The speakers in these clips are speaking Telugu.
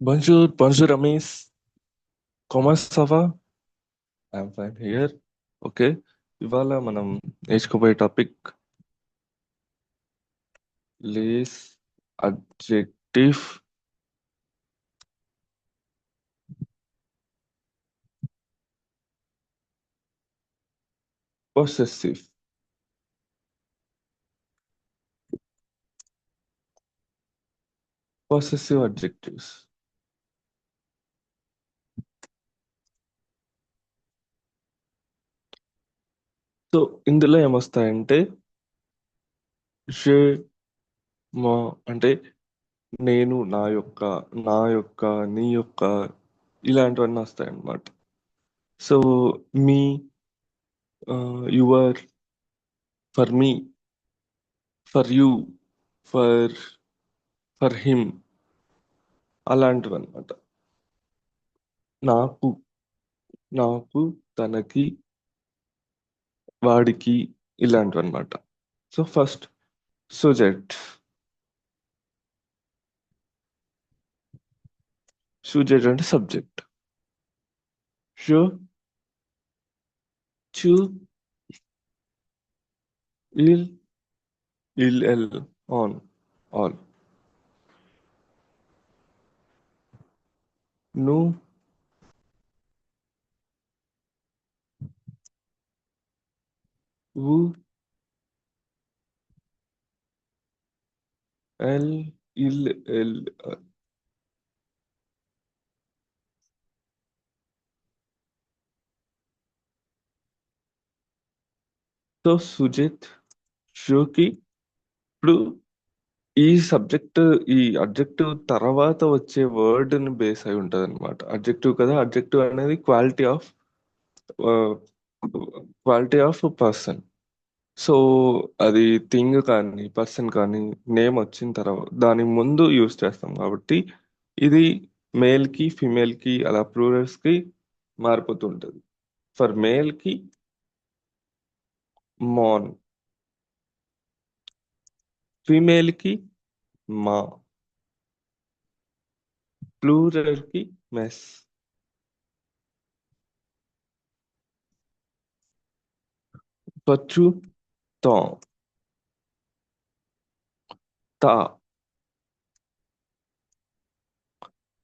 Bonjour, bonjour Ramesh. Comment ça va? I'm fine here. Okay ఇవాళ మనం నేర్చుకోబోయే topic Lay's adjective possessive possessive adjectives So ఇందులో ఏమొస్తాయంటే షే మా అంటే నేను నా యొక్క నా యొక్క నీ యొక్క ఇలాంటివన్నీ వస్తాయి అన్నమాట so me your for me for you for for him అలాంటివి అనమాట నాకు నాకు తనకి వాడికి ఇలాంటివి అనమాట సో ఫస్ట్ సుజెట్ సుజెట్ అంటే సబ్జెక్ట్ షో చూ ఇల్ ఇల్ ఎల్ ఆన్ ఆల్ ను U ఎల్ ఇల్ ఎల్ సో సుజిత్ షోకి ఇప్పుడు ఈ సబ్జెక్ట్ ఈ అబ్జెక్టివ్ తర్వాత వచ్చే వర్డ్ని బేస్ అయి ఉంటుంది అనమాట అడ్జెక్టివ్ కదా అడ్జెక్టివ్ అనేది quality of quality of person so అది థింగ్ కానీ పర్సన్ కానీ నేమ్ వచ్చిన తర్వాత దాని ముందు యూస్ చేస్తాం కాబట్టి ఇది మేల్కి ఫిమేల్కి అలా ప్లూరల్స్కి మారిపోతుంటది ఫర్ మేల్కి మాన్ ఫీమేల్కి మా ప్లూరల్కి కి మెస్ పచ్చు తో తా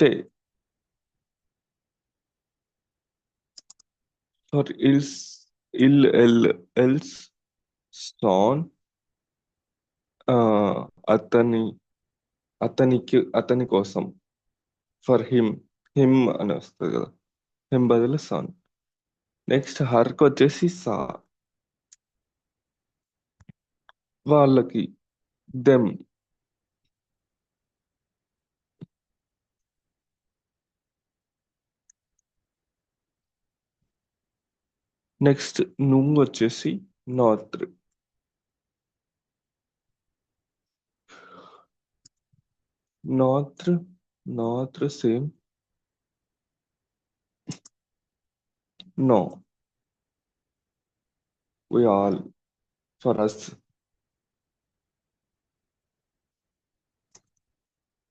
తే for ills ill L else San అతని అతనికి అతని కోసం ఫర్ హిమ్ హిమ్ అని వస్తుంది కదా హిమ్ బదులు సన్ నెక్స్ట్ హర్కి వచ్చేసి సా వాళ్ళకి దెమ్ నెక్స్ట్ నువ్వు వచ్చేసి నాత్ర్ నాత్ర్ నాత్ర్ same no we all for us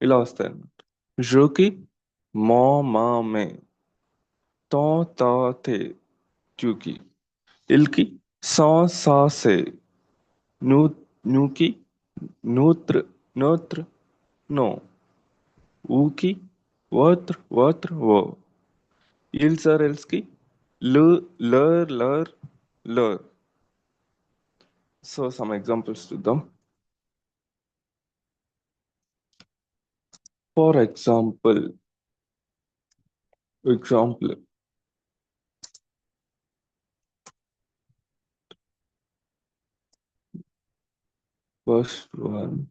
Ilavastarın. Joki mo ma me. To ta te. Tuki. Ilki sa sa se. Nu nuki नूत्र नोत्र नो ऊकी वत्र वत्र वो इल्स और एल्स की ल लर लर लर सो सम एग्जांपल्स चुद्दाम For example, example, first one,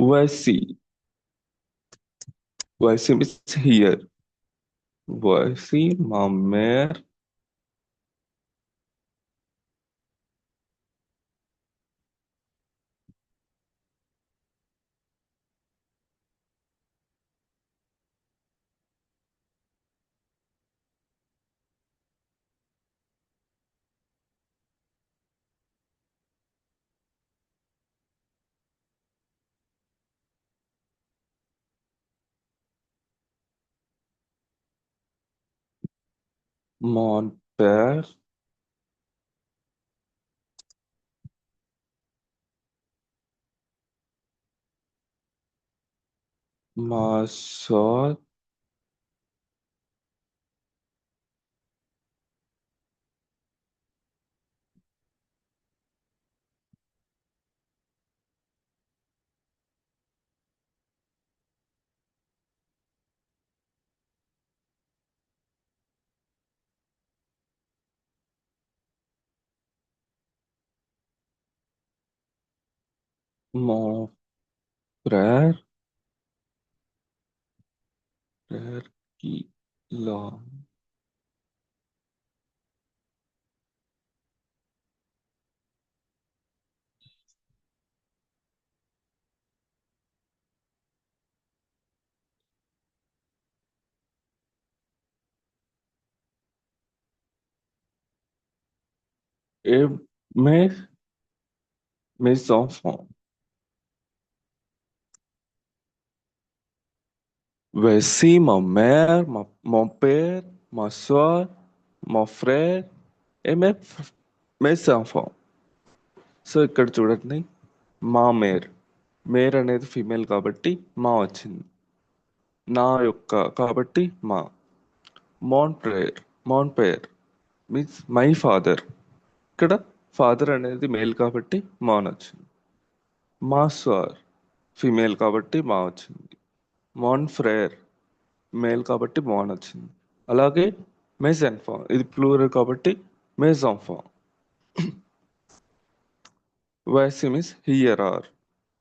YC, YC is here, YC, my mare, Mon père. Ma soeur. Mon frère. Frère qui l'a. Et mes, mes enfants. Voici ma mère, ma- mon père, ma soeur, mon frère et mes, mes enfants. So ఇక్కడ చూడండి మా మేర్ మేర్ అనేది ఫీమేల్ కాబట్టి మా వచ్చింది నా యొక్క కాబట్టి మా మాన్ ప్రేయర్ మాన్ పేర్ మీన్స్ మై ఫాదర్ ఇక్కడ ఫాదర్ అనేది మేల్ కాబట్టి మాన్ వచ్చింది మా సార్ ఫీమేల్ కాబట్టి మా వచ్చింది మాన్ ఫ్రేయర్ మేల్ కాబట్టి మాన్ వచ్చింది అలాగే మెస్ ఎన్ఫా ఇది ప్లూరల్ కాబట్టి mess ఆన్ఫా వైసిమ్ is here are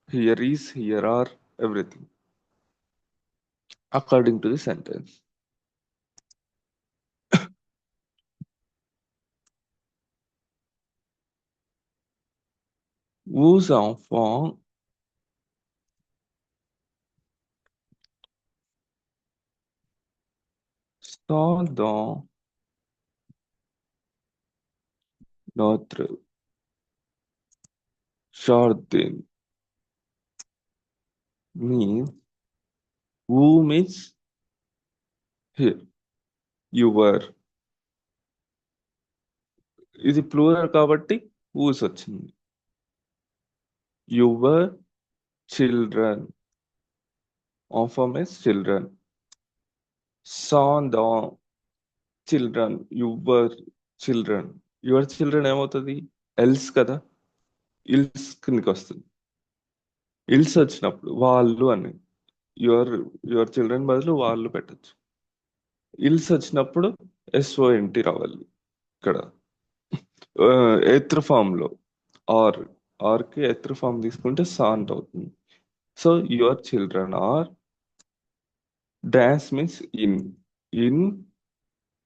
here is here are everything according to the sentence Vos enfants sont dans notre jardin. Means who means here. You were. ఇది ప్లూరల్ కాబట్టి ఊస్ వచ్చింది your children ఆఫమ్ is children San the children your children your children ఏమవుతుంది? ఎల్స్ కదా? ఇల్స్ కిందకి వస్తుంది. ఇల్స్ వచ్చినప్పుడు వాళ్ళు అని. యువర్ యువర్ చిల్డ్రన్ బదులు వాళ్ళు పెట్టచ్చు. ఇల్స్ వచ్చినప్పుడు ఎస్ఓఎన్టి రావాలి ఇక్కడ. Uh, ఎత్ర ఫామ్లో. ఆర్ ఆర్కి ఎత్ర ఫామ్ తీసుకుంటే సాంట్ అవుతుంది. So your children are dance means in in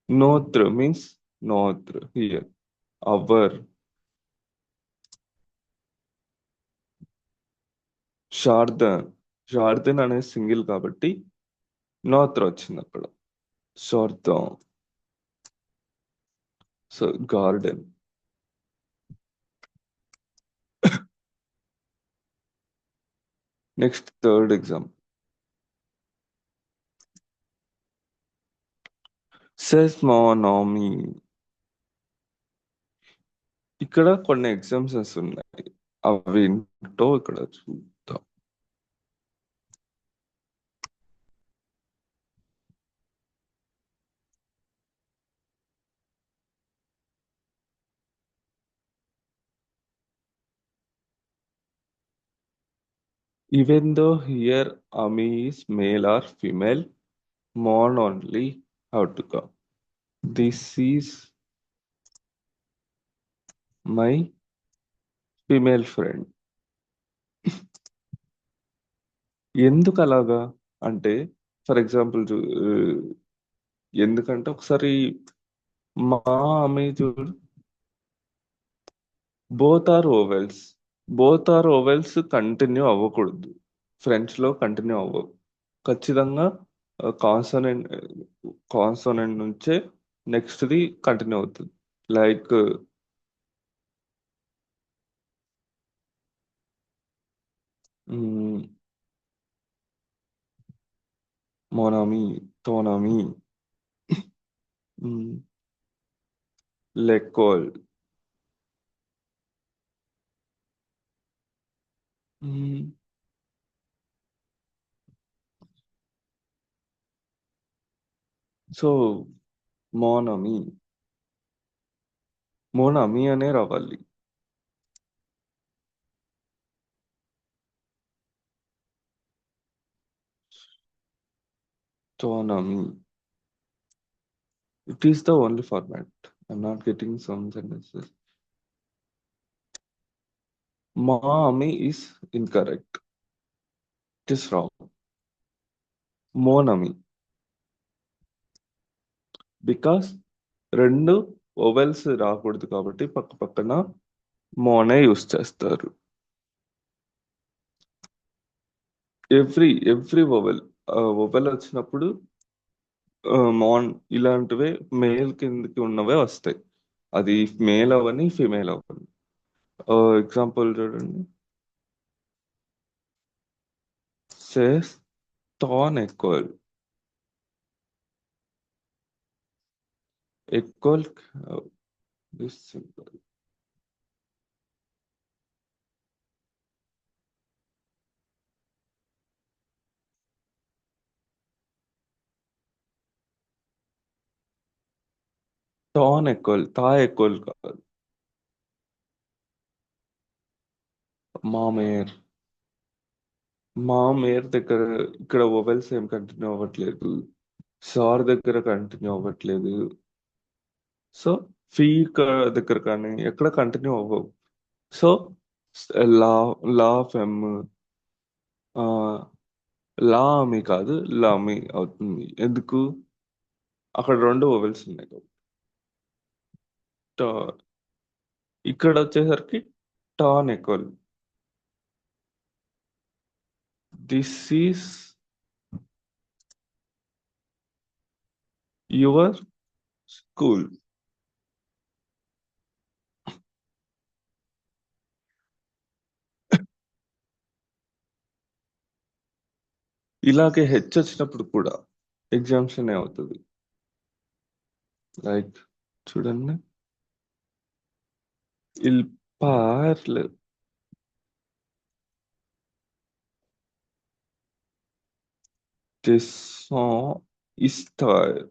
Notre means Notre here hour శార్దన్ శార్దన్ అనేది సింగిల్ కాబట్టి నోత్ర వచ్చింది అక్కడ శార్దం so garden next third exam సెస్మోనామీ ఇక్కడ కొన్ని ఎగ్జామ్షన్స్ ఉన్నాయి అవి ఏంటో ఇక్కడ చూద్దాం Even though here Ami is male or female, Mon only How to come. This is my female friend. ఎందుకు అలాగా అంటే ఫర్ ఎగ్జాంపుల్ చూ ఎందుకంటే ఒకసారి మా ఆమె చూడు both are vowels both are vowels continue అవ్వకూడదు ఫ్రెంచ్లో కంటిన్యూ అవ్వవు ఖచ్చితంగా కాన్సోనెంట్ కాన్సోనెంట్ నుంచే నెక్స్ట్ ది కంటిన్యూ అవుతుంది. లైక్ మోనామి తోనామి లెక్కోల్ So, mon ami, mon ami ane Ravalli. Ton ami. It is the only format. I'm not getting some sentences. Maami is incorrect. It is wrong. Monami. Because రెండు ఓవెల్స్ రాకూడదు కాబట్టి పక్క పక్కన మోనే యూస్ చేస్తారు. ఎవ్రీ ఎవ్రీ ఓవెల్ ఓవెల్ వచ్చినప్పుడు మాన్ ఇలాంటివే మేల్ కిందకి ఉన్నవే వస్తాయి. అది మేల్ అవని ఫిమేల్ అవని ఎగ్జాంపుల్ చూడండి. సేస్ టాన్ equal equal uh, this symbol. Tan equal తా ఎక్వల్ కాదు మామేర్ మామేర్ దగ్గర ఇక్కడ ఓవెల్స్ ఏం కంటిన్యూ అవ్వట్లేదు సార్ దగ్గర కంటిన్యూ అవ్వట్లేదు సో ఫీ దగ్గర కానీ ఎక్కడ కంటిన్యూ అవ్వవు. సో లా లా ఫెమ్ లామి కాదు లామి అవుతుంది. ఎందుకు? అక్కడ రెండు ఓవెల్స్ ఉన్నాయి. కాబట్టి ఇక్కడ వచ్చేసరికి tan equal this is your school ఇలాగే హెచ్ వచ్చినప్పుడు కూడా ఎగ్జామ్షన్ అవుతుంది లైక్ చూడండి ఇల్ పార్లు descend histoire.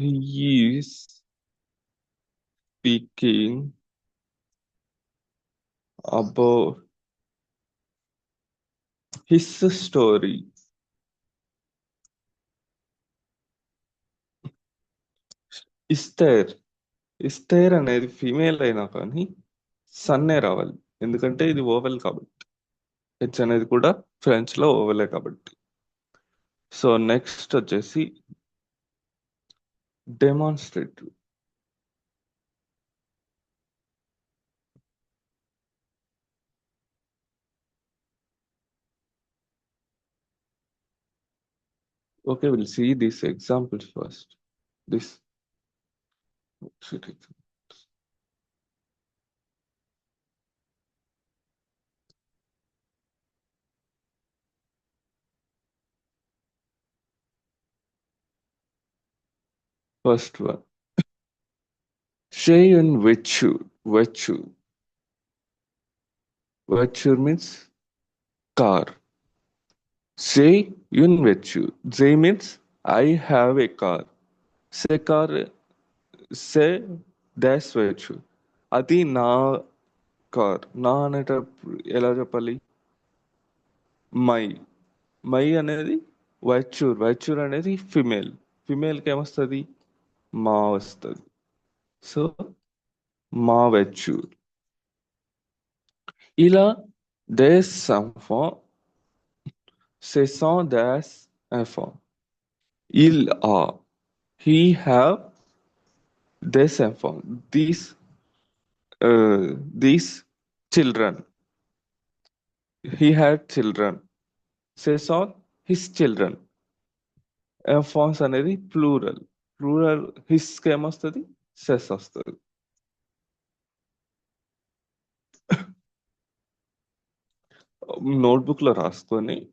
He is speaking about his story. ఇస్తేర్ ఇస్తేర్ అనేది ఫీమేల్ అయినా కానీ సన్నే రావాలి. ఎందుకంటే ఇది ఓవెల్ కాబట్టి. హెచ్ అనేది కూడా ఫ్రెంచ్లో ఓవెలే కాబట్టి. సో నెక్స్ట్ వచ్చేసి demonstrative Okay, we'll see these examples first. This should examples. First one. Shay and virtue. Virtue. Virtue means car. Say యున్ virtue. Say means I have a car. Say car. Say that's virtue. అది నా కార్ నా అనేటప్పుడు ఎలా చెప్పాలి మై మై అనేది వైచూర్ వైచూర్ అనేది ఫిమేల్ ఫిమేల్కి ఏమొస్తుంది మా వస్తుంది సో మా వెచ్చూర్ Il a des enfants. Ce sont des enfants. Il a. He have des enfants. These uh, these children. He had children. Ce sont his children. Enfants అనేది ప్లూరల్ ప్లూరల్ హిస్కి ఏమొస్తుంది సెస్ వస్తుంది నోట్బుక్ లో రాసుకొని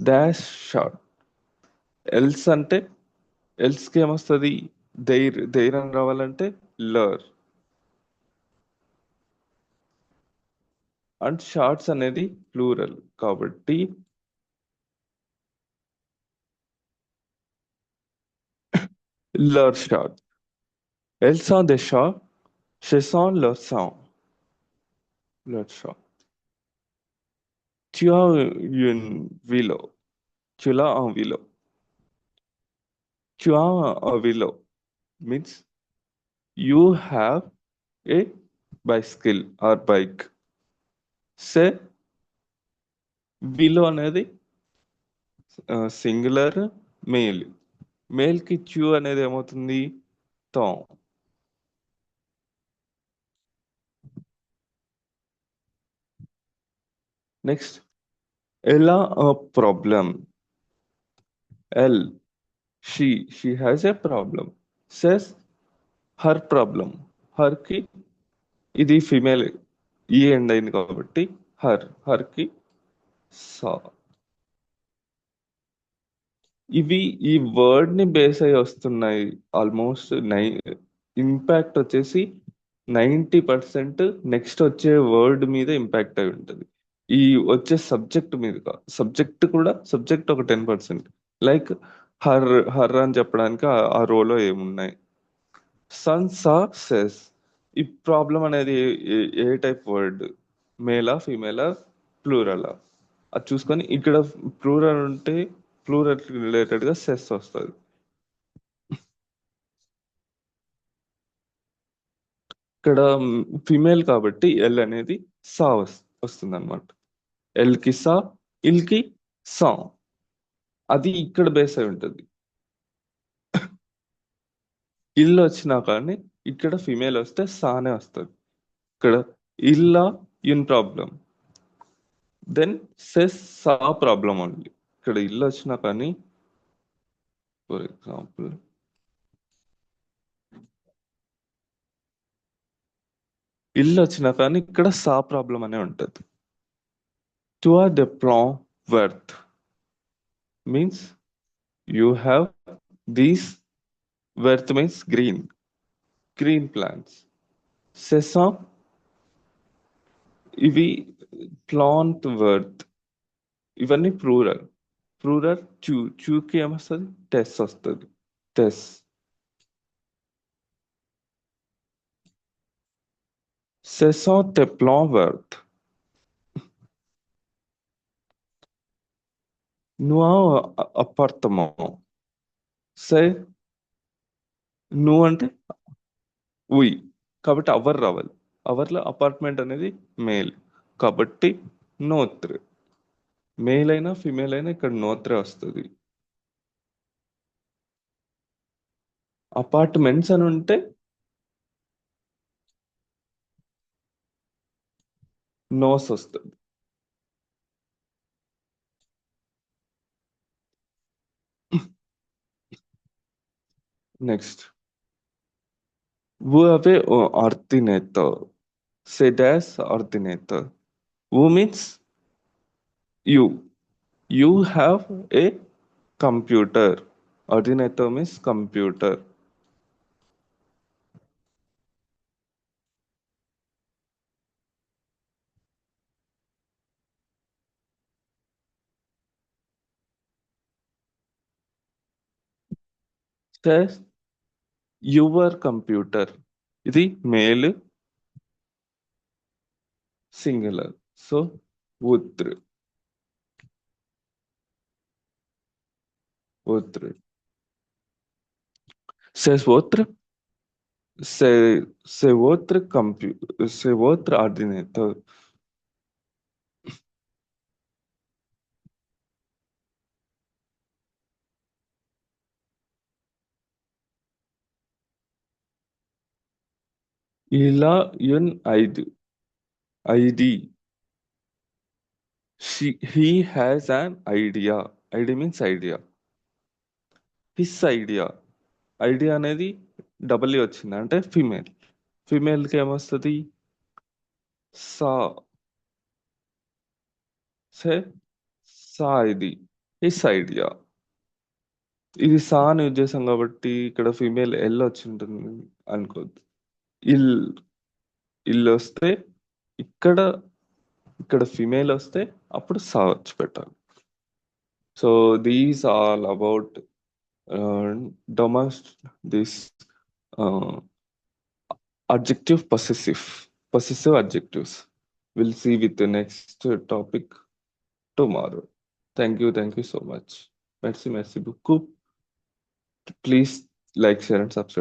డాష్ షార్ట్ ఎల్స్ అంటే ఎల్స్కి ఏమొస్తుంది? ధైర్ ధైర్యం రావాలంటే లర్ అండ్ షార్ట్స్ అనేది ప్లూరల్ కాబట్టి లర్ షార్ట్ ఎల్సాన్ దే షా షెసాన్ లర్ సాన్ లర్ short Tu as une vélo. Tu l'as un vélo. Tu as a vélo. Means you have a bicycle or bike. Say vélo అనేది సింగులర్ మేల్ మేల్ కి చ్యూ అనేది ఏమవుతుంది తో నెక్స్ట్ ఎలా a problem? L she she has a problem. Says her problem. హర్కి ఇది ఫిమేల్ ఈ ఎండ్ అయింది కాబట్టి హర్ హర్కి సా ఇవి ఈ వర్డ్ని బేస్ అయి వస్తున్నాయి. ఆల్మోస్ట్ నై ఇంపాక్ట్ వచ్చేసి నైంటీ పర్సెంట్ నెక్స్ట్ వచ్చే వర్డ్ మీద ఇంపాక్ట్ అయి ఉంటుంది. ఈ వచ్చే సబ్జెక్ట్ మీద సబ్జెక్ట్ కూడా సబ్జెక్ట్ ఒక ten percent. Like her her అని చెప్పడానికి ఆ- రోలో ఏమున్నాయి? సన్ సా సెస్ ఈ ప్రాబ్లం అనేది ఏ- ఏ- ఏ టైప్ వర్డ్ మేలా ఫీమేలా ప్లూరలా అది చూసుకొని ఇక్కడ ప్లూరల్ ఉంటే ప్లూరల్ రిలేటెడ్గా సెస్ వస్తుంది. ఇక్కడ ఫిమేల్ కాబట్టి ఎల్ అనేది సా వస్తుంది అనమాట ఎల్కి సా ఇల్కి సా. అది ఇక్కడ బేస్ అయి ఉంటుంది. ఇల్లు వచ్చినా కానీ ఇక్కడ ఫిమేల్ వస్తే సానే వస్తుంది. ఇక్కడ ఇల్లా ఇన్ ప్రాబ్లం దెన్ సెస్ సా ప్రాబ్లం ఓన్లీ ఇక్కడ ఇల్లు వచ్చినా కానీ ఫర్ ఎగ్జాంపుల్ ఇల్లు వచ్చినా కానీ ఇక్కడ సా ప్రాబ్లం అనే ఉంటుంది. To are the plan worth means you have these worth means green green plants Sesa ఇవి ప్లాంట్ వర్త్ ఇవన్నీ ప్లూరల్ ప్లూరల్ చూ చూకి ఏమొస్తుంది టెస్ వస్తుంది టెస్ సెసా తే Plan వర్త్ నువ్వు అపార్ట్మెంట్ సే నువ్వు అంటే ఉయ్ కాబట్టి అవర్ రావాలి అవర్లో అపార్ట్మెంట్ అనేది మేల్ కాబట్టి నోత్ర్ మేల్ అయినా ఫిమేల్ అయినా ఇక్కడ నోత్రే వస్తుంది అపార్ట్మెంట్స్ అని ఉంటే నోస్ వస్తుంది Next. Vuave o ordinator. Sedas ordinator. Who means you. You have a computer. Ordinator computer. says your computer ఇది male singular so ఉత్ర్ ఉత్ర్ says votre c'est c'est votre computer c'est votre ordinateur ఇలా యున్ ఐడి. ఐడి he has an idea. ID means idea. His idea. Idea అనేది డబల్యూ వచ్చింది. అంటే ఫిమేల్. ఫిమేల్కి ఏమొస్తుంది? సా. సే సా ఇది. His idea. ఇది సా అని యూజ్ చేసాం కాబట్టి ఇక్కడ ఫిమేల్ ఎల్ వచ్చి ఉంటుంది అనుకోద్దు ఇల్ ఇల్లు వస్తే ఇక్కడ ఇక్కడ ఫిమేల్ వస్తే అప్పుడు సా వచ్చి పెట్టాలి so these all about డొమస్ this adjective possessive possessive adjectives we'll see with the next topic tomorrow thank you thank you so much merci merci beaucoup please like share and subscribe